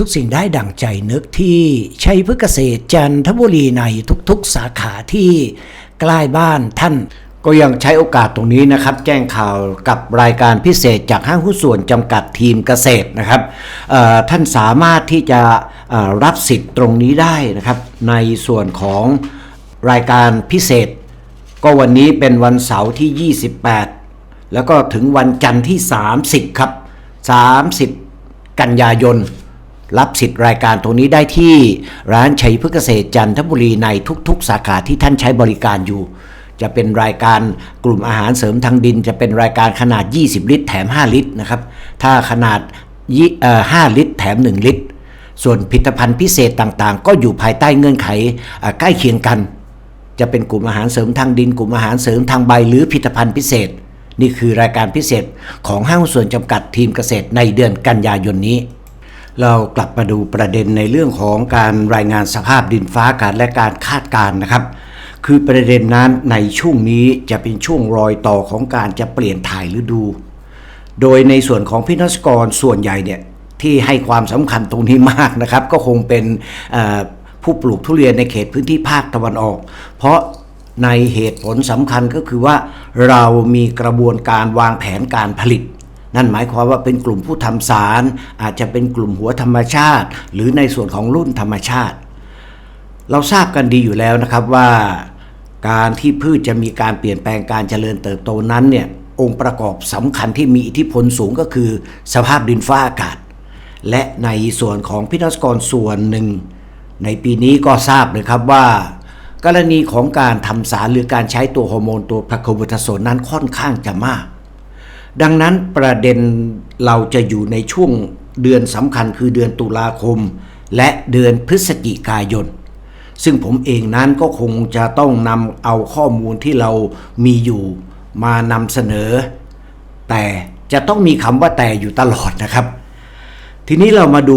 ทุกสิ่งได้ดั่งใจนึกที่ชัยพฤกษเกษตรจันทบุรีในทุกๆสาขาที่ใกล้บ้านท่าน ก็ยังใช้โอกาสตรงนี้นะครับ แจ้งข่าวกับรายการพิเศษจากห้างหุ้นส่วนจำกัดทีมเกษตรนะครับท่านสามารถที่จะรับสิทธิ์ตรงนี้ได้นะครับ ในส่วนของรายการพิเศษ ก็วันนี้เป็นวันเสาร์ที่ 28 แล้วก็ถึงวันจันทร์ที่ 30 ครับ 30 กันยายน รับสิทธิ์รายการตรงนี้ได้ที่ร้านชัยพฤกษเกษตรจันทบุรีในทุกๆ สาขาที่ท่านใช้บริการอยู่ จะเป็นรายการกลุ่มอาหารเสริมทางดิน จะเป็นรายการขนาด 20 ลิตร แถม 5 ลิตรนะครับถ้าขนาด5ลิตร แถม 1 ลิตร ส่วนผลิตภัณฑ์พิเศษต่างๆ ก็อยู่ภายใต้เงื่อนไขใกล้เคียงกัน จะเป็นกลุ่มอาหารเสริมทางดิน กลุ่มอาหารเสริมทางใบหรือผลิตภัณฑ์พิเศษนี่คือรายการพิเศษของห้างส่วนจำกัดทีมเกษตรในเดือนกันยายนนี้ เรากลับมาดูประเด็นในเรื่องของการรายงานสภาพดินฟ้าอากาศและการคาดการณ์นะครับ คือประเด็นนั้นในช่วงนี้จะเป็นช่วงรอยต่อของการจะเปลี่ยนถ่ายฤดู โดยในส่วนของพี่นสกรส่วนใหญ่เนี่ยที่ให้ความสำคัญตรงนี้มากนะครับ ก็คงเป็นผู้ปลูกทุเรียนในเขตพื้นที่ภาคตะวันออก เพราะในเหตุผลสำคัญก็คือว่าเรามีกระบวนการวางแผนการผลิต นั่นหมายความว่าเป็นกลุ่มผู้ทำสาร อาจจะเป็นกลุ่มหัวธรรมชาติ หรือในส่วนของรุ่นธรรมชาติ เราทราบกันดีอยู่แล้วนะครับว่า การที่พืชจะมีการเปลี่ยนแปลงการเจริญเติบโตนั้นเนี่ยองค์ประกอบสำคัญที่มีอิทธิพลสูงก็คือ สภาพดินฟ้าอากาศ และในส่วนของพินัสกรส่วนหนึ่ง ในปีนี้ก็ทราบเลยครับว่า กรณีของการทำสารหรือการใช้ตัวฮอร์โมนตัวพาโคบูทาโซนนั้นค่อนข้างจะมาก ดังนั้นประเด็นเราจะอยู่ในช่วงเดือนสำคัญคือเดือนตุลาคม และเดือนพฤศจิกายน ซึ่งผมเองนั้นก็คงจะต้องนำเอาข้อมูลที่เรามีอยู่มานำเสนอ แต่จะต้องมีคำว่าแต่อยู่ตลอดนะครับ ทีนี้เรามาดู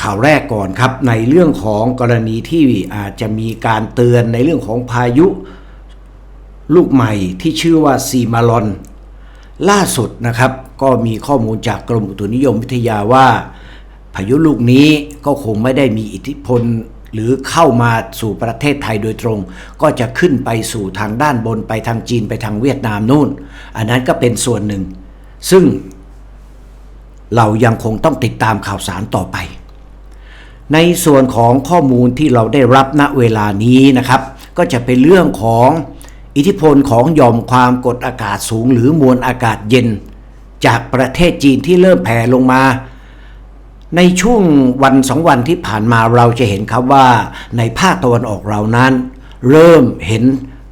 ข่าวแรกก่อนครับ ในเรื่องของกรณีที่อาจจะมีการเตือนในเรื่องของพายุ ลูกใหม่ที่ชื่อว่าซีมาลอน ล่าสุดนะครับ ก็มีข้อมูลจากกรมอุตุนิยมวิทยาว่า พายุลูกนี้ก็คงไม่ได้มีอิทธิพลหรือเข้ามาสู่ประเทศไทยโดยตรง ก็จะขึ้นไปสู่ทางด้านบนไปทางจีนไปทางเวียดนามนู่น อันนั้นก็เป็นส่วนหนึ่ง ซึ่งเรายังคงต้องติดตามข่าวสารต่อไป ในส่วนของข้อมูลที่เราได้รับณเวลานี้นะครับ ก็จะเป็นเรื่องของ อิทธิพลของหย่อมความกดอากาศสูงหรือมวลอากาศเย็น จากประเทศจีนที่เริ่มแผ่ลงมา ในช่วงวันสองวันที่ผ่านมาเราจะเห็นครับว่าในภาคตะวันออกเรานั้น เริ่มเห็น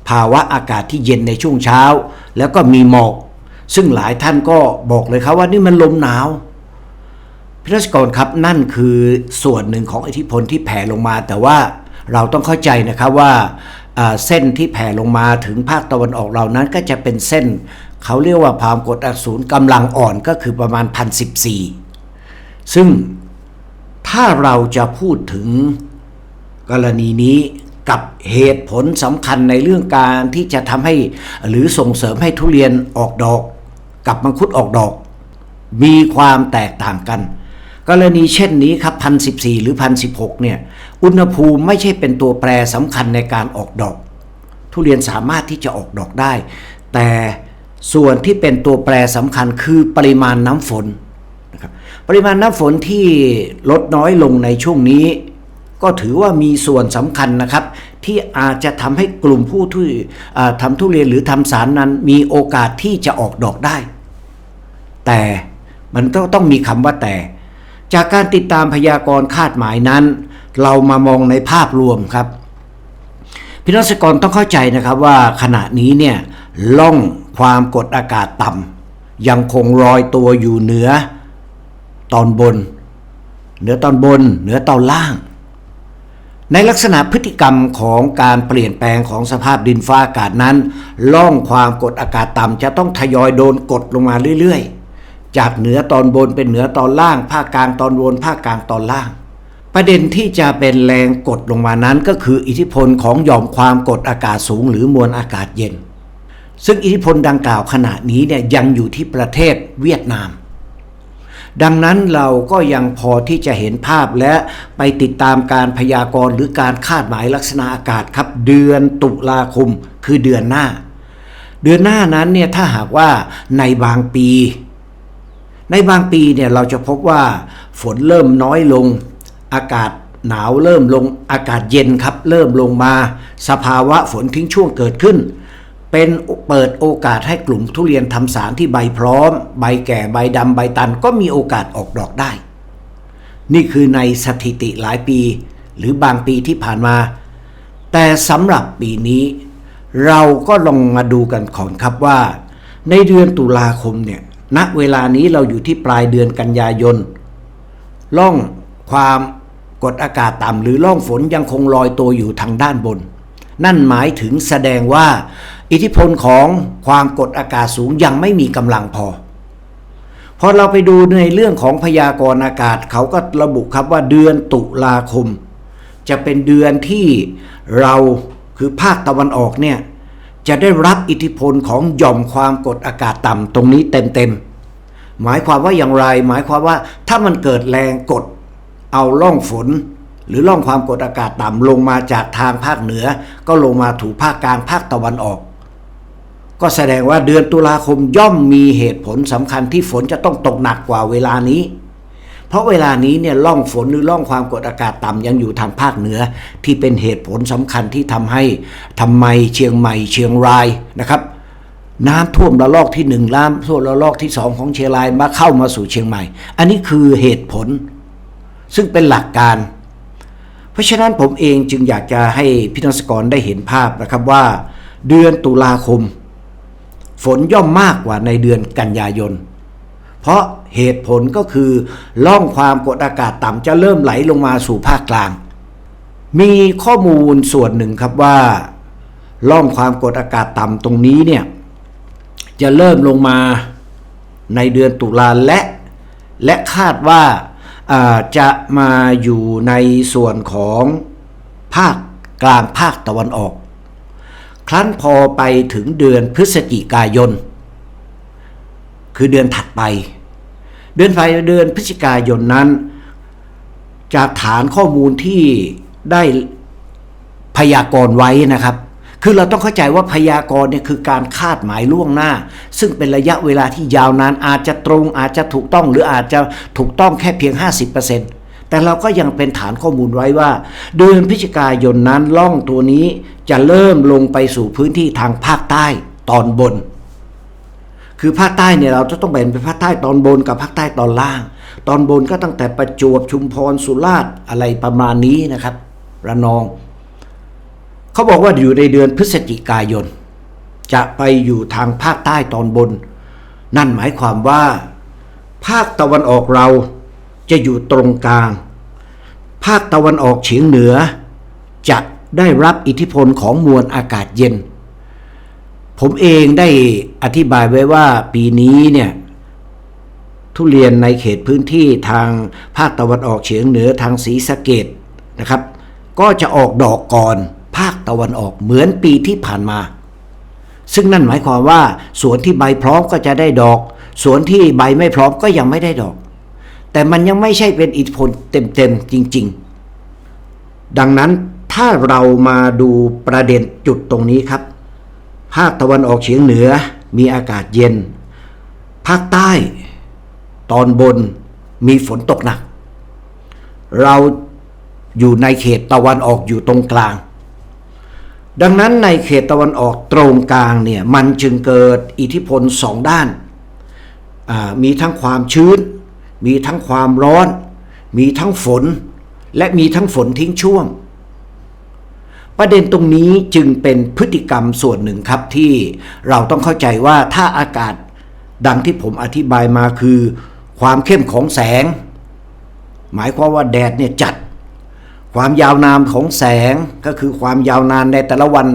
ภาวะอากาศที่เย็นในช่วงเช้า แล้วก็มีหมอก ซึ่งหลายท่านก็บอกเลยครับว่านี่มันลมหนาวพิรัชกรครับนั่นคือส่วนหนึ่งของอิทธิพลที่แผ่ลงมา แต่ว่าเราต้องเข้าใจนะครับว่าอ่า เส้นที่แผ่ลงมาถึงภาคตะวันออกเรานั้นก็จะเป็นเส้น เขาเรียกว่าความกดอากาศสูงกำลังอ่อนก็คือประมาณ1014ซึ่งถ้าเราจะพูดถึงกรณีนี้กับเหตุผลสำคัญในเรื่องการที่จะทำให้หรือส่งเสริมให้ทุเรียนออกดอก กับมังคุดออกดอก มีความแตกต่างกัน กรณีเช่นนี้ครับพันสิหรือพันสิเนี่ย อุณหภูมิไม่ใช่เป็นตัวแปรสำคัญในการออกดอก ทุเรียนสามารถที่จะออกดอกได้ แต่ส่วนที่เป็นตัวแปรสำคัญคือปริมาณน้ำฝนนะครับปริมาณน้ำฝนที่ลดน้อยลงในช่วงนี้ ก็ถือว่ามีส่วนสำคัญนะครับ ที่อาจจะทำให้กลุ่มผู้ที่ทำทุเรียนหรือทำสารนั้น มีโอกาสที่จะออกดอกได้ แต่มันต้องต้องมีคำว่าแต่ จากการติดตามพยากรณ์คาดหมายนั้น เรามามองในภาพรวมครับ พี่นักกรต้องเข้าใจนะครับว่าขณะนี้เนี่ยล่องความกดอากาศต่ำยังคงลอยตัวอยู่เหนือตอนบน เหนือตอนบน เหนือตอนล่าง ในลักษณะพฤติกรรมของการเปลี่ยนแปลงของสภาพดินฟ้าอากาศนั้นล่องความกดอากาศต่ำจะต้องทยอยโดนกดลงมาเรื่อยๆ จากเหนือตอนบนเป็นเหนือตอนล่าง ภาคกลางตอนบนภาคกลางตอนล่าง ประเด็นที่จะเป็นแรงกดลงมานั้นก็คืออิทธิพลของหย่อมความกดอากาศสูงหรือมวลอากาศเย็น ซึ่งอิทธิพลดังกล่าวขณะนี้เนี่ยยังอยู่ที่ประเทศเวียดนาม ดังนั้นเราก็ยังพอที่จะเห็นภาพและไปติดตามการพยากรณ์หรือการคาดหมายลักษณะอากาศครับ เดือนตุลาคมคือเดือนหน้า เดือนหน้านั้นเนี่ยถ้าหากว่าในบางปี ในบางปีเนี่ยเราจะพบว่าฝนเริ่มน้อยลง อากาศหนาวเริ่มลงอากาศเย็นครับ เริ่มลงมา สภาวะฝนทิ้งช่วงเกิดขึ้น เป็นเปิดโอกาสให้กลุ่มทุเรียนทำสารที่ใบพร้อม ใบแก่ใบดำใบตันก็มีโอกาสออกดอกได้ นี่คือในสถิติหลายปี หรือบางปีที่ผ่านมา แต่สำหรับปีนี้ เราก็ลองมาดูกันก่อนครับว่า ในเดือนตุลาคมเนี่ยณเวลานี้เราอยู่ที่ปลายเดือนกันยายนล่องความ กดอากาศต่ำหรือล่องฝนยังคงลอยตัวอยู่ทางด้านบน นั่นหมายถึงแสดงว่า อิทธิพลของความกดอากาศสูงยังไม่มีกำลังพอพอเราไปดูในเรื่องของพยากรณ์อากาศเขาก็ระบุครับว่าเดือนตุลาคม จะเป็นเดือนที่เราคือภาคตะวันออกเนี่ยจะได้รับอิทธิพลของหย่อมความกดอากาศต่ำตรงนี้เต็มๆหมายความว่าอย่างไร หมายความว่าถ้ามันเกิดแรงกด เอาล่องฝน หรือล่องความกดอากาศต่ำลงมาจากทางภาคเหนือ ก็ลงมาถูกภาคกลางภาคตะวันออก ก็แสดงว่าเดือนตุลาคมย่อมมีเหตุผลสำคัญที่ฝนจะต้องตกหนักกว่าเวลานี้ เพราะเวลานี้เนี่ยล่องฝนหรือล่องความกดอากาศต่ำยังอยู่ทางภาคเหนือ ที่เป็นเหตุผลสำคัญที่ทำให้ทำไมเชียงใหม่เชียงรายนะครับน้ำท่วมระลอกที่หนึ่งน้ำท่วมระลอกที่สองของเชียงรายมาเข้ามาสู่เชียงใหม่ อันนี้คือเหตุผล ซึ่งเป็นหลักการ เพราะฉะนั้นผมเองจึงอยากจะให้พี่นสกรได้เห็นภาพนะครับว่า เดือนตุลาคม ฝนย่อมมากกว่าในเดือนกันยายน เพราะเหตุผลก็คือล่องความกดอากาศต่ำจะเริ่มไหลลงมาสู่ภาคกลาง มีข้อมูลส่วนหนึ่งครับว่าล่องความกดอากาศต่ำตรงนี้เนี่ยจะเริ่มลงมาในเดือนตุลาและ และคาดว่า จะมาอยู่ในส่วนของภาคกลางภาคตะวันออก ครั้นพอไปถึงเดือนพฤศจิกายน คือเดือนถัดไป เดือนไฟเดือนพฤศจิกายนนั้น จากฐานข้อมูลที่ได้พยากรณ์ไว้นะครับ คือเราต้องเข้าใจว่าพยากรณ์เนี่ยคือการคาดหมายล่วงหน้า ซึ่งเป็นระยะเวลาที่ยาวนานอาจจะตรงอาจจะถูกต้องหรืออาจจะถูกต้องแค่เพียง 50%แต่เราก็ยังเป็นฐานข้อมูลไว้ว่า เดือนพฤศจิกายนนั้นล่องตัวนี้จะเริ่มลงไปสู่พื้นที่ทางภาคใต้ตอนบน คือภาคใต้เนี่ยเราจะต้องแบ่งเป็นภาคใต้ตอนบนกับภาคใต้ตอนล่าง ตอนบนก็ตั้งแต่ประจวบชุมพรสุราษฎร์อะไรประมาณนี้นะครับ ระนอง เขาบอกว่าอยู่ในเดือนพฤศจิกายน จะไปอยู่ทางภาคใต้ตอนบน นั่นหมายความว่า ภาคตะวันออกเราจะอยู่ตรงกลาง ภาคตะวันออกเฉียงเหนือ จะได้รับอิทธิพลของมวลอากาศเย็น ผมเองได้อธิบายไว้ว่าปีนี้เนี่ยทุเรียนในเขตพื้นที่ทางภาคตะวันออกเฉียงเหนือทางศรีสะเกดนะครับ ก็จะออกดอกก่อน ภาคตะวันออกเหมือนปีที่ผ่านมา ซึ่งนั่นหมายความว่า สวนที่ใบพร้อมก็จะได้ดอก สวนที่ใบไม่พร้อมก็ยังไม่ได้ดอก แต่มันยังไม่ใช่เป็นอิทธิพลเต็มๆจริง ๆ ดังนั้นถ้าเรามาดูประเด็นจุดตรงนี้ครับ ภาคตะวันออกเฉียงเหนือมีอากาศเย็น ภาคใต้ ตอนบนมีฝนตกหนัก เราอยู่ในเขตตะวันออกอยู่ตรงกลาง ดังนั้นในเขตตะวันออกตรงกลางเนี่ยมันจึงเกิดอิทธิพลสองด้าน มีทั้งความชื้น มีทั้งความร้อน มีทั้งฝน และมีทั้งฝนทิ้งช่วง ประเด็นตรงนี้จึงเป็นพฤติกรรมส่วนหนึ่งครับที่เราต้องเข้าใจว่าถ้าอากาศดังที่ผมอธิบายมาคือ ความเข้มของแสง หมายความว่าแดดเนี่ยจัด ความยาวนานของแสงก็คือความยาวนานในแต่ละวัน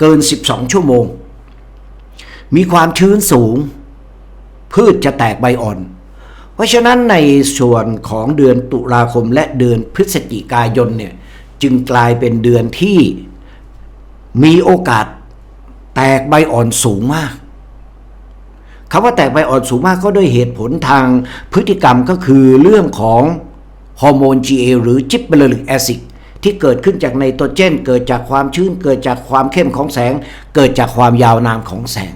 เกิน 12 ชั่วโมง มีความชื้นสูง พืชจะแตกใบอ่อน เพราะฉะนั้นในส่วนของเดือนตุลาคมและเดือนพฤศจิกายนเนี่ยจึงกลายเป็นเดือนที่มีโอกาสแตกใบอ่อนสูงมากคำว่าแตกใบอ่อนสูงมากก็ด้วยเหตุผลทางพฤติกรรมก็คือเรื่องของ ฮอร์โมน GA หรือจิบเบลลิกแอซิดที่เกิดขึ้นจากไนโตรเจน เกิดจากความชื้น เกิดจากความเข้มของแสง เกิดจากความยาวนานของแสง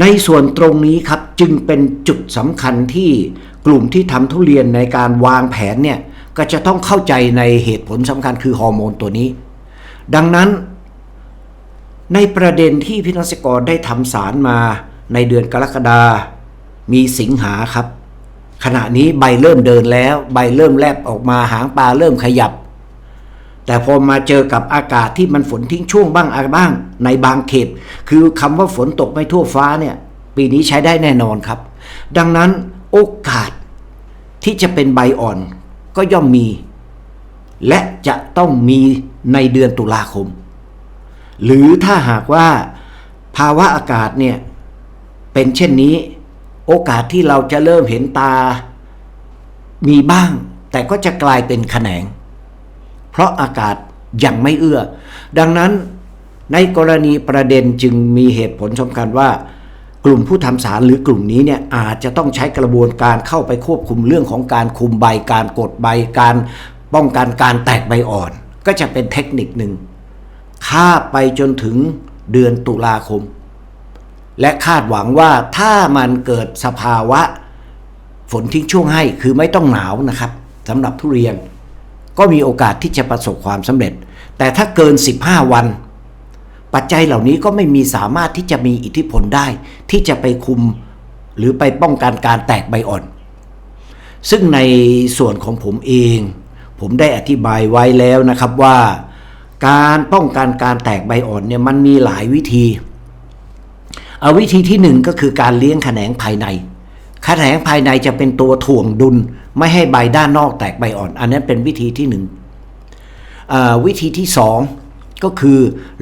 ในส่วนตรงนี้ครับจึงเป็นจุดสำคัญที่กลุ่มที่ทำทุเรียนในการวางแผนเนี่ยก็จะต้องเข้าใจในเหตุผลสำคัญคือฮอร์โมนตัวนี้ ดังนั้นในประเด็นที่พินักกรได้ทำสารมาในเดือนกรกฎามีสิงหาครับ ขณะนี้ใบเริ่มเดินแล้ว ใบเริ่มแลบออกมาหางปลาเริ่มขยับ แต่พอมาเจอกับอากาศที่มันฝนทิ้งช่วงบ้างอะไรบ้าง ในบางเขต คือคำว่าฝนตกไม่ทั่วฟ้าเนี่ย ปีนี้ใช้ได้แน่นอนครับ ดังนั้นโอกาสที่จะเป็นใบอ่อนก็ย่อมมี และจะต้องมีในเดือนตุลาคม หรือถ้าหากว่าภาวะอากาศเนี่ยเป็นเช่นนี้ โอกาสที่เราจะเริ่มเห็นตา มีบ้าง แต่ก็จะกลายเป็นแขนง เพราะอากาศยังไม่เอื้อ ดังนั้นในกรณีประเด็นจึงมีเหตุผลสำคัญว่า กลุ่มผู้ทำสารหรือกลุ่มนี้เนี่ยอาจจะต้องใช้กระบวนการเข้าไปควบคุมเรื่องของการคุมใบการกดใบการป้องกันการแตกใบอ่อน ก็จะเป็นเทคนิคหนึ่งข้าไปจนถึงเดือนตุลาคม และคาดหวังว่าถ้ามันเกิดสภาวะฝนทิ้งช่วงให้คือไม่ต้องหนาวนะครับสำหรับทุเรียน ก็มีโอกาสที่จะประสบความสำเร็จ แต่ถ้าเกิน 15 วัน ปัจจัยเหล่านี้ก็ไม่มีสามารถที่จะมีอิทธิพลได้ ที่จะไปคุมหรือไปป้องกันการแตกใบอ่อน ซึ่งในส่วนของผมเอง ผมได้อธิบายไว้แล้วนะครับว่า การป้องกันการแตกใบอ่อนเนี่ยมันมีหลายวิธี เอาวิธีที่หนึ่งก็คือการเลี้ยงแขนงภายในแขนงภายในจะเป็นตัวถ่วงดุล ไม่ให้ใบด้านนอกแตกใบอ่อน อันนั้นเป็นวิธีที่หนึ่งอ่าวิธีที่สองก็คือ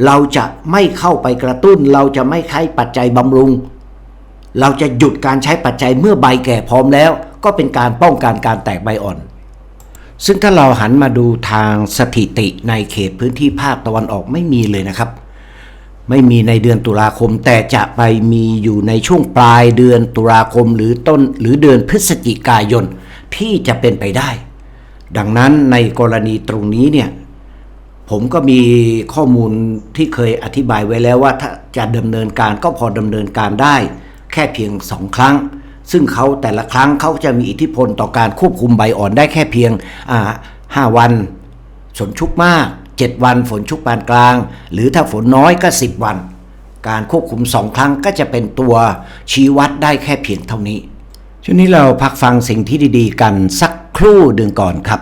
เราจะไม่เข้าไปกระตุ้น เราจะไม่ใช้ปัจจัยบำรุง เราจะหยุดการใช้ปัจจัยเมื่อใบแก่พร้อมแล้ว ก็เป็นการป้องกันการแตกใบอ่อน ซึ่งถ้าเราหันมาดูทางสถิติในเขตพื้นที่ภาคตะวันออกไม่มีเลยนะครับ ไม่มีในเดือนตุลาคม แต่จะไปมีอยู่ในช่วงปลายเดือนตุลาคมหรือต้นหรือเดือนพฤศจิกายนที่จะเป็นไปได้ ดังนั้นในกรณีตรงนี้เนี่ยผมก็มีข้อมูลที่เคยอธิบายไว้แล้วว่าถ้าจะดำเนินการก็พอดำเนินการได้ แค่เพียงสองครั้ง ซึ่งเขาแต่ละครั้งเขาจะมีอิทธิพลต่อการควบคุมใบอ่อนได้แค่เพียงอ่าห้าวันฝนชุกมาก 7 วันฝนชุกปานกลาง หรือถ้าฝนน้อยก็ 10 วัน การควบคุมสองครั้งก็จะเป็นตัวชี้วัดได้แค่เพียงเท่านี้ช่วงนี้เราพักฟังสิ่งที่ดีๆ กันสักครู่ดึงก่อนครับ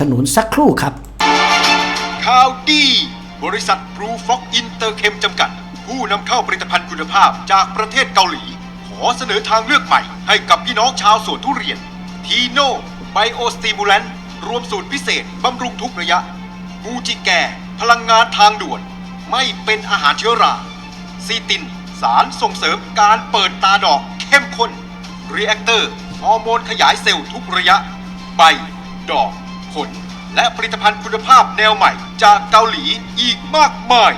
ถนนสักครู่ครับข่าวดีบริษัทบรูฟ็อกอินเตอร์เคมจำกัด ผู้นำเข้าผลิตภัณฑ์คุณภาพจากประเทศเกาหลี ขอเสนอทางเลือกใหม่ให้กับพี่น้องชาวสวนทุเรียนทีโน่ไบโอสติมูลันรวมสูตรพิเศษบำรุงทุกระยะ มูจิแกพลังงานทางด่วน ไม่เป็นอาหารเชื้อรา ซีติน สารส่งเสริมการเปิดตาดอกเข้มข้นรีแอคเตอร์ฮอร์โมนขยายเซลล์ทุกระยะ ใบ ดอก ผล และผลิตภัณฑ์คุณภาพแนวใหม่จากเกาหลีอีกมากมาย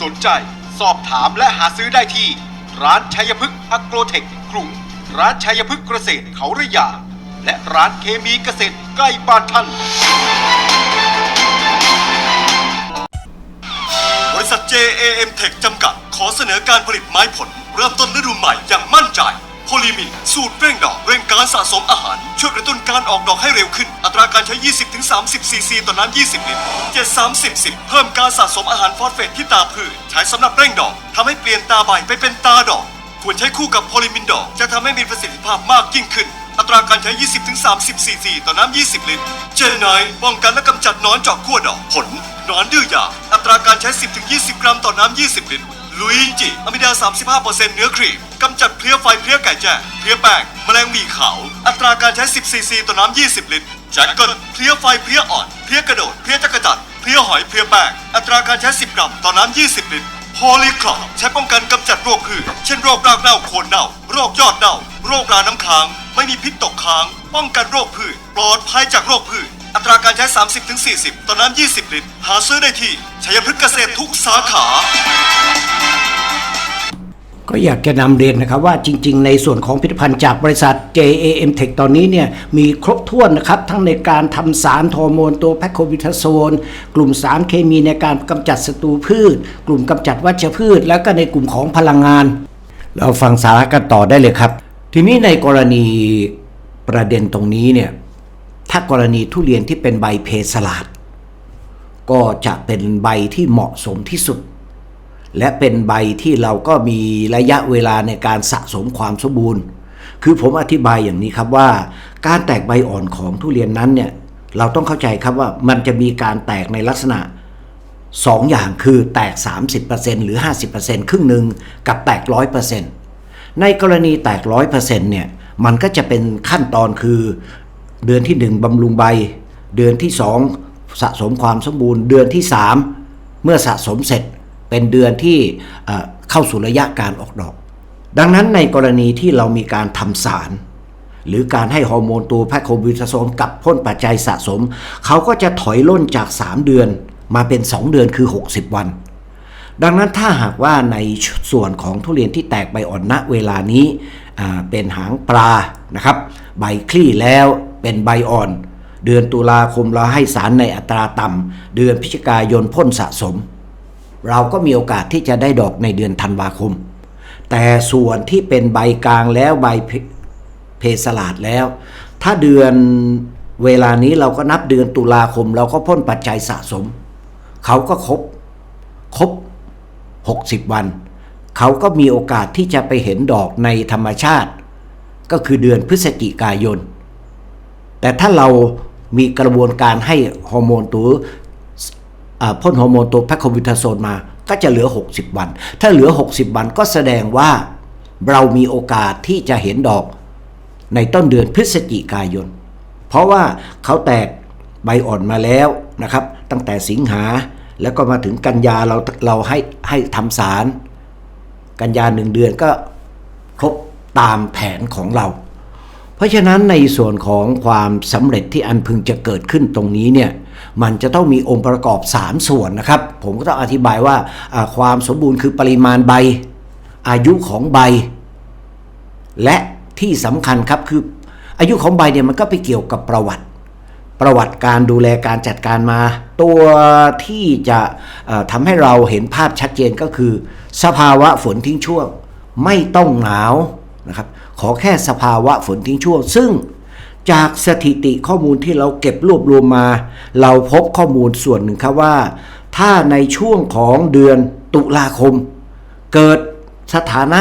สนใจสอบถามและหาซื้อได้ที่ ร้านชัยพฤกษ์อโกรเทคกรุง ร้านชัยพฤกษ์เกษตรเขาระยา และร้านเคมีเกษตรใกล้บ้านท่าน JAM Tech จำกัด ขอเสนอการผลิตไม้ผล เริ่มต้นฤดูใหม่อย่างมั่นใจโพลีมิน สูตรเร่งดอก เร่งการสะสมอาหาร ช่วยกระตุ้นการออกดอกให้เร็วขึ้น อัตราการใช้ 20-30 ซีซีต่อน้ำ20 ลิตร7 30 10 เพิ่มการสะสมอาหารฟอสเฟตที่ตาพืช ใช้สำหรับเร่งดอกทำให้เปลี่ยนตาใบไปเป็นตาดอก ควรใช้คู่กับโพลิมินดอก จะทำให้มีประสิทธิภาพมากยิ่งขึ้น อัตราการใช้ 20-30 ซีซีต่อน้ำ20 ลิตร เจนไนป้องกันและกำจัดนอนเจาะขั้วดอก ผลนอนดื้อยา ตราการใช้ 10-20 กรัมต่อน้ำ 20 ลิตรลุยจิอะมิดา 35%เนื้อครีมกำจัดเพลี้ยไฟเพลี้ยไก่แจ้เพลี้ยแป้งแมลงหมีขาว อัตราการใช้ 10ซีซีต่อน้ำ 20 ลิตรแจ็คเกิลเพลี้ยไฟเพลี้ยอ่อนเพลี้ยกระโดดเพลี้ยจักรจัดเพลี้ยหอยเพลี้ยแป้งอัตราการใช้ 10 กรัมต่อน้ำ 20 ลิตรโพลีคลอใช้ป้องกันกำจัดโรคพืชเช่นโรครากเน่าโคนเน่า โรคยอดเน่า โรคราน้ำค้าง ไม่มีพิษตกค้าง ป้องกันโรคพืช ปลอดภัยจากโรคพืช อัตราการใช้ 30-40 ต่อน้ำ 20 ลิตร หาซื้อได้ที่ชัยพฤกษ์เกษตรทุกสาขา ก็อยากจะนำเรียนนะครับว่าจริง ๆ ในส่วนของผลิตภัณฑ์จากบริษัท JAM Tech ตอนนี้เนี่ยมีครบถ้วนนะครับ ทั้งในการทำสารฮอร์โมนตัวแพคโคบิทาโซน กลุ่มสารเคมีในการกำจัดศัตรูพืช กลุ่มกำจัดวัชพืช แล้วก็ในกลุ่มของพลังงาน เราฟังสาระกันต่อได้เลยครับ ทีนี้ในกรณีประเด็นตรงนี้เนี่ย ถ้ากรณีทุเรียนที่เป็นใบเพสลาด ก็จะเป็นใบที่เหมาะสมที่สุด และเป็นใบที่เราก็มีระยะเวลาในการสะสมความสมบูรณ์ คือผมอธิบายอย่างนี้ครับว่า การแตกใบอ่อนของทุเรียนนั้นเนี่ยเราต้องเข้าใจครับว่ามันจะมีการแตกในลักษณะสองอย่างคือแตก 30%หรือ 50%ครึ่งหนึ่งกับแตก 100%ในกรณีแตก 100%เนี่ยมันก็จะเป็นขั้นตอนคือ เดือนที่ 1บำรุงใบ เดือนที่ 2 สะสมความสมบูรณ์ เดือนที่ 3 เมื่อสะสมเสร็จเป็นเดือนที่เข้าสู่ระยะการออกดอก ดังนั้นในกรณีที่เรามีการทำสาร หรือการให้ฮอร์โมนตัวแพคโคบิทาโซนกับพ่นปัจจัยสะสม เขาก็จะถอยล่นจาก 3 เดือนมาเป็น 2 เดือนคือ 60 วัน ดังนั้นถ้าหากว่าในส่วนของทุเรียนที่แตกใบอ่อนณเวลานี้เป็นหางปลานะครับ ใบคลี่แล้ว เป็นใบอ่อน เดือนตุลาคมเราให้สารในอัตราต่ำเดือนพฤศจิกายนพ่นสะสม เราก็มีโอกาสที่จะได้ดอกในเดือนธันวาคม แต่ส่วนที่เป็นใบกลางแล้วใบเพเพสลาดแล้ว ถ้าเดือนเวลานี้เราก็นับเดือนตุลาคม เราก็พ่นปัจจัยสะสม เขาก็ครบครบ 60 วัน เขาก็มีโอกาสที่จะไปเห็นดอกในธรรมชาติ ก็คือเดือนพฤศจิกายน แต่ถ้าเรามีกระบวนการให้ฮอร์โมนตัวพ่นฮอร์โมนตัวแพคโคบิทาโซนมาก็จะเหลือ 60 วัน ถ้าเหลือ 60 วันก็แสดงว่าเรามีโอกาสที่จะเห็นดอกในต้นเดือนพฤศจิกายน เพราะว่าเขาแตกใบอ่อนมาแล้วนะครับ ตั้งแต่สิงหาแล้วก็มาถึงกันยาเราเราให้ให้ทำสาร กันยาหนึ่งเดือนก็ครบตามแผนของเรา ราะฉะนั้นในส่วนของความสำเร็จที่อันพึงจะเกิดขึ้นตรงนี้เนี่ยมันจะต้องมีองค์ประกอบ 3 ส่วนนะครับ ผมก็ต้องอธิบายว่าความสมบูรณ์คือปริมาณใบ อายุของใบ และที่สำคัญครับคืออายุของใบเนี่ยมันก็ไปเกี่ยวกับประวัติ ประวัติการดูแลการจัดการมา ตัวที่จะทำให้เราเห็นภาพชัดเจนก็คือ สภาวะฝนทิ้งช่วง ไม่ต้องหนาวนะครับ ขอแค่สภาวะฝนทิ้งช่วง ซึ่งจากสถิติข้อมูลที่เราเก็บรวบรวมมา เราพบข้อมูลส่วนหนึ่งครับว่า ถ้าในช่วงของเดือนตุลาคม เกิดสถานะ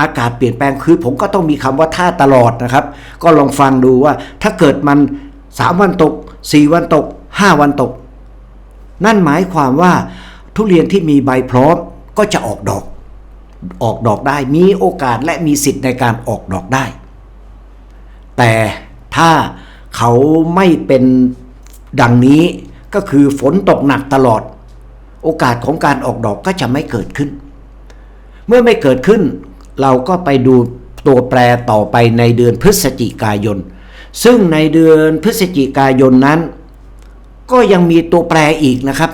อากาศเปลี่ยนแปลงคือผมก็ต้องมีคำว่าถ้าตลอดนะครับ ก็ลองฟังดูว่าถ้าเกิดมัน 3 วันตก 4 วันตก 5 วันตก นั่นหมายความว่าทุเรียนที่มีใบพร้อมก็จะออกดอก ออกดอกได้ มีโอกาสและมีสิทธิ์ในการออกดอกได้ แต่ถ้าเขาไม่เป็นดังนี้ก็คือฝนตกหนักตลอด โอกาสของการออกดอกก็จะไม่เกิดขึ้น เมื่อไม่เกิดขึ้น เราก็ไปดูตัวแปรต่อไปในเดือนพฤศจิกายน ซึ่งในเดือนพฤศจิกายนนั้น ก็ยังมีตัวแปรอีกนะครับ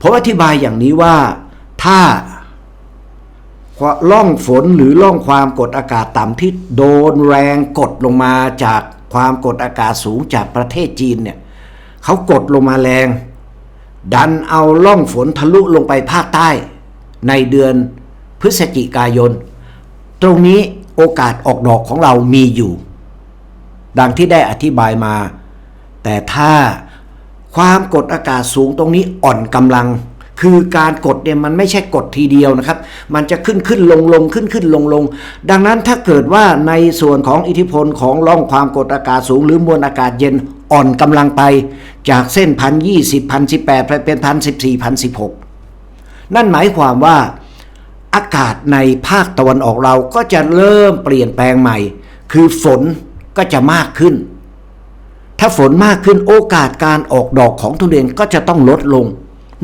ผมอธิบายอย่างนี้ว่าถ้า ล่องฝนหรือล่องความกดอากาศต่ำที่โดนแรงกดลงมาจากความกดอากาศสูงจากประเทศจีนเนี่ยเขากดลงมาแรง ดันเอาล่องฝนทะลุลงไปภาคใต้ ในเดือนพฤศจิกายน ตรงนี้โอกาสออกดอกของเรามีอยู่ ดังที่ได้อธิบายมา แต่ถ้าความกดอากาศสูงตรงนี้อ่อนกำลัง คือการกดเนี่ยมันไม่ใช่กดทีเดียวนะครับ มันจะขึ้นขึ้นลงลงขึ้นขึ้นลงลง ดังนั้นถ้าเกิดว่าในส่วนของอิทธิพลของร่องความกดอากาศสูง หรือมวลอากาศเย็นอ่อนกำลังไป จากเส้นพันยี่สิบพันสิบแปดไปเป็นพันสิบสี่พันสิบหกนั่นหมายความว่าอากาศในภาคตะวันออกเราก็จะเริ่มเปลี่ยนแปลงใหม่ คือฝนก็จะมากขึ้น ถ้าฝนมากขึ้นโอกาสการออกดอกของทุเรียนก็จะต้องลดลง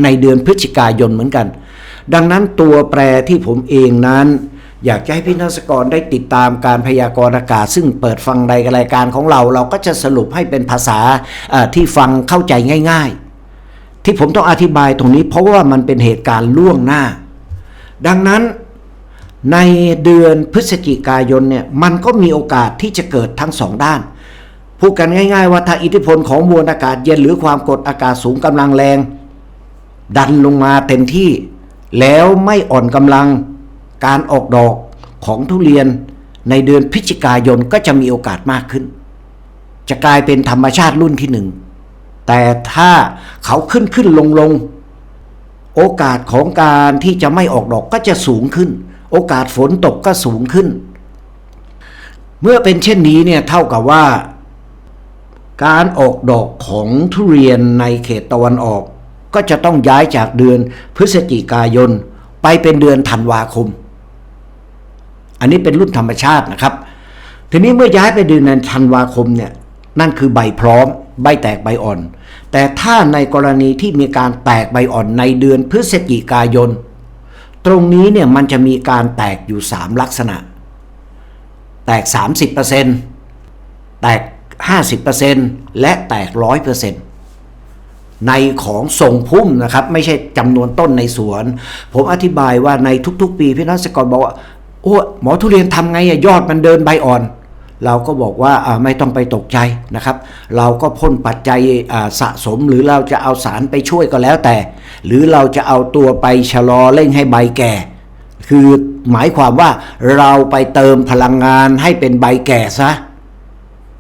ในเดือนพฤศจิกายนเหมือนกัน ดังนั้นตัวแปรที่ผมเองนั้น อยากจะให้พี่นักสกรได้ติดตามการพยากรณ์อากาศ ซึ่งเปิดฟังในรายการของเรา เราก็จะสรุปให้เป็นภาษาที่ฟังเข้าใจง่าย ๆ ที่ผมต้องอธิบายตรงนี้ เพราะว่ามันเป็นเหตุการณ์ล่วงหน้า ดังนั้นในเดือนพฤศจิกายนเนี่ยมันก็มีโอกาสที่จะเกิดทั้งสองด้านพูดกันง่าย ๆ ว่าถ้าอิทธิพลของมวลอากาศเย็นหรือความกดอากาศสูงกำลังแรง ดันลงมาเต็มที่ แล้วไม่อ่อนกำลัง การออกดอกของทุเรียนในเดือนพฤศจิกายนก็จะมีโอกาสมากขึ้น จะกลายเป็นธรรมชาติรุ่นที่หนึ่ง แต่ถ้าเขาขึ้นขึ้นลงลง โอกาสของการที่จะไม่ออกดอกก็จะสูงขึ้น โอกาสฝนตกก็สูงขึ้น เมื่อเป็นเช่นนี้เนี่ยเท่ากับว่า การออกดอกของทุเรียนในเขตตะวันออก ก็จะต้องย้ายจากเดือนพฤศจิกายน ไปเป็นเดือนธันวาคม อันนี้เป็นรุ่นธรรมชาตินะครับ ทีนี้เมื่อย้ายไปเดือนธันวาคมเนี่ยนั่นคือใบพร้อม ใบแตกใบอ่อน แต่ถ้าในกรณีที่มีการแตกใบอ่อนในเดือนพฤศจิกายน ตรงนี้เนี่ยมันจะมีการแตกอยู่ 3 ลักษณะ แตก 30%แตก 50%และแตก 100% ในของส่งพุ่มนะครับ ไม่ใช่จำนวนต้นในสวน ผมอธิบายว่าในทุกๆ ปีพี่นักสกรบอกว่าโอ้หมอทุเรียนทำไงอะยอดมันเดินใบอ่อน เราก็บอกว่าไม่ต้องไปตกใจนะครับ เราก็พ่นปัจจัยสะสมหรือเราจะเอาสารไปช่วยก็แล้วแต่ หรือเราจะเอาตัวไปชะลอเร่งให้ใบแก่ คือหมายความว่าเราไปเติมพลังงานให้เป็นใบแก่ซะ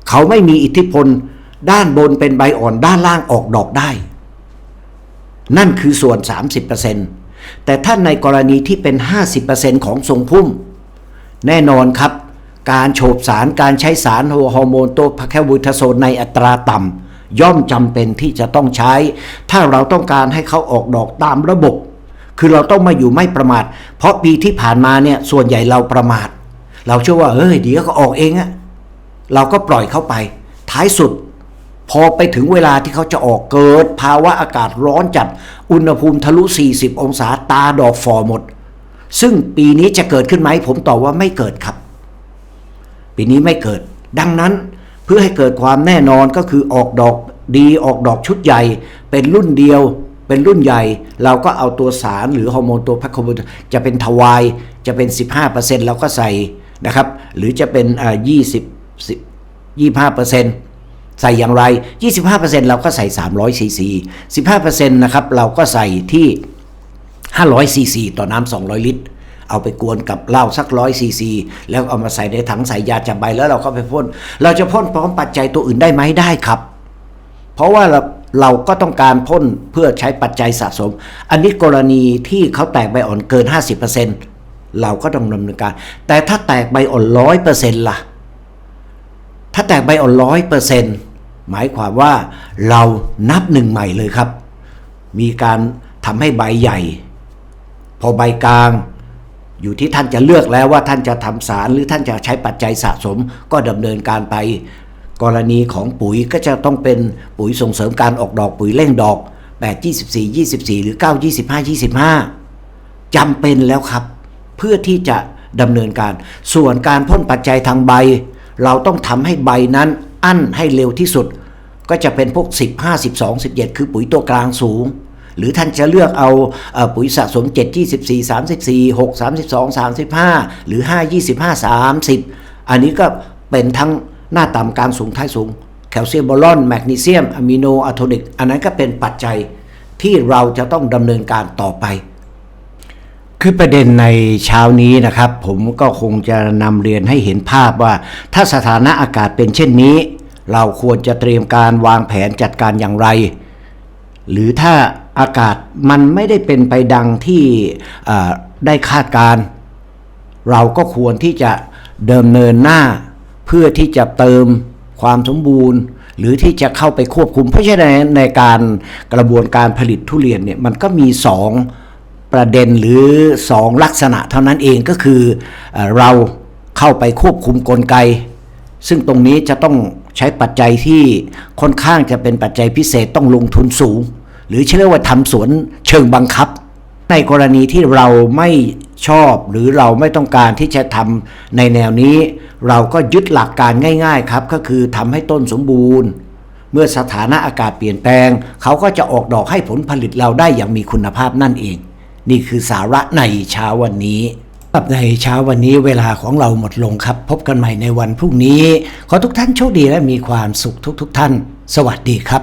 เขาไม่มีอิทธิพล ด้านบนเป็นใบอ่อนด้านล่างออกดอกได้ นั่นคือส่วน 30%แต่ถ้าในกรณีที่เป็น 50%ของทรงพุ่ม แน่นอนครับ การโฉบสารการใช้สารฮอร์โมนตัวพาแคบูทาโซนในอัตราต่ำย่อมจำเป็นที่จะต้องใช้ ถ้าเราต้องการให้เขาออกดอกตามระบบ คือเราต้องมาอยู่ไม่ประมาท เพราะปีที่ผ่านมาเนี่ยส่วนใหญ่เราประมาท เราเชื่อว่าเอ้ยเดี๋ยวก็ออกเองอะเราก็ปล่อยเข้าไป ท้ายสุด พอไปถึงเวลาที่เขาจะออกเกิด ภาวะอากาศร้อนจัด อุณหภูมิทะลุ 40 องศาตาดอกฟอหมด ซึ่งปีนี้จะเกิดขึ้นไหมผมตอบว่าไม่เกิดครับ ปีนี้ไม่เกิด ดังนั้นเพื่อให้เกิดความแน่นอนก็คือออกดอกดีออกดอกชุดใหญ่ เป็นรุ่นเดียว เป็นรุ่นใหญ่ เราก็เอาตัวสารหรือฮอร์โมนตัวพัคโคบูจะเป็นทวายจะเป็น 15%เราก็ใส่นะครับ หรือจะเป็นอ่า20 25% ใส่อย่างไร 25%เราก็ใส่300ซีซี15%นะครับเราก็ใส่ที่500ซีซีต่อน้ำ200 ลิตร เอาไปกวนกับเหล้าสักร้อยซีซีแล้วเอามาใส่ในถังใส่ยาจับใบแล้วเราก็ไปพ่น เราจะพ่นพร้อมปัจจัยตัวอื่นได้ไหมได้ครับ เพราะว่าเราเราก็ต้องการพ่นเพื่อใช้ปัจจัยสะสม อันนี้กรณีที่เขาแตกใบอ่อนเกิน 50%เราก็ต้องดำเนินการ แต่ถ้าแตกใบอ่อนร้อยเปอร์เซ็นต์ล่ะ ถ้าแตกใบอ่อนร้อยเปอร์เซ็นต์ หมายความว่าเรานับหนึ่งใหม่เลยครับ มีการทำให้ใบใหญ่ พอใบกลาง อยู่ที่ท่านจะเลือกแล้วว่าท่านจะทำสารหรือท่านจะใช้ปัจจัยสะสมก็ดำเนินการไป กรณีของปุ๋ยก็จะต้องเป็นปุ๋ยส่งเสริมการออกดอกปุ๋ยเร่งดอก 8 24 24 หรือ 9 25 25จำเป็นแล้วครับ เพื่อที่จะดำเนินการ ส่วนการพ่นปัจจัยทางใบ เราต้องทำให้ใบนั้น อั้นให้เร็วที่สุด ก็จะเป็นพวก 15 12 17 คือปุ๋ยตัวกลางสูง หรือท่านจะเลือกเอาเอ่อปุ๋ยสะสม 7 24 34 6 32 35 หรือ 5 25 30 อันนี้ก็เป็นทั้งหน้าต่ำกลางสูงท้ายสูง แคลเซียมบอลอนแมกนีเซียมอะมิโนอะโทนิก อันนั้นก็เป็นปัจจัยที่เราจะต้องดำเนินการต่อไป คือประเด็นในเช้านี้นะครับ ผมก็คงจะนำเรียนให้เห็นภาพว่า ถ้าสถานะอากาศเป็นเช่นนี้ เราควรจะเตรียมการวางแผนจัดการอย่างไร หรือถ้าอากาศมันไม่ได้เป็นไปดังที่ได้คาดการ์เราก็ควรที่จะเดิมเนินหน้า เพื่อที่จะเติมความสมบูรณ์ หรือที่จะเข้าไปควบคุม เพราะฉะนั้นในการกระบวนการผลิตทุเรียนเนี่ยมันก็มีสองประเด็นหรือสองลักษณะเท่านั้นเองก็คืออเราเข้าไปควบคุมกลไก ซึ่งตรงนี้จะต้อง ใช้ปัจจัยที่ค่อนข้างจะเป็นปัจจัยพิเศษต้องลงทุนสูง หรือเรียกว่าทำสวนเชิงบังคับ ในกรณีที่เราไม่ชอบหรือเราไม่ต้องการที่จะทำในแนวนี้ เราก็ยึดหลักการง่าย ๆครับ ก็คือทำให้ต้นสมบูรณ์ เมื่อสถานะอากาศเปลี่ยนแปลง เขาก็จะออกดอกให้ผลผลิตเราได้อย่างมีคุณภาพนั่นเอง นี่คือสาระในเช้าวันนี้ รับในเช้าวันนี้เวลาของเราหมดลงครับ พบกันใหม่ในวันพรุ่งนี้ ขอทุกท่านโชคดีและมีความสุขทุกๆทท่าน สวัสดีครับ